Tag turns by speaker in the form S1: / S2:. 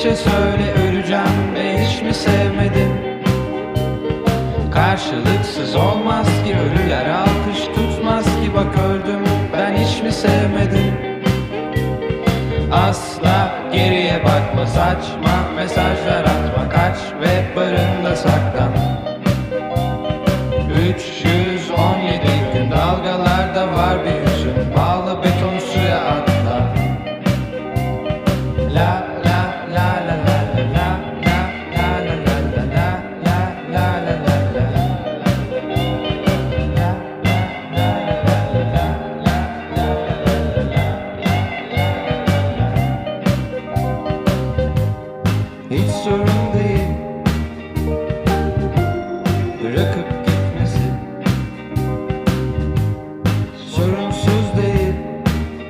S1: Ateşe söyle öleceğim ve hiç mi sevmedin? Karşılıksız olmaz ki ölüler alkış tutmaz ki bak öldüm ben hiç mi sevmedim? Asla geriye bakma saçma mesajlar atma kaç ve barında saklan 317 gün dalgalarda var bir Hiç sorun değil. Bırakıp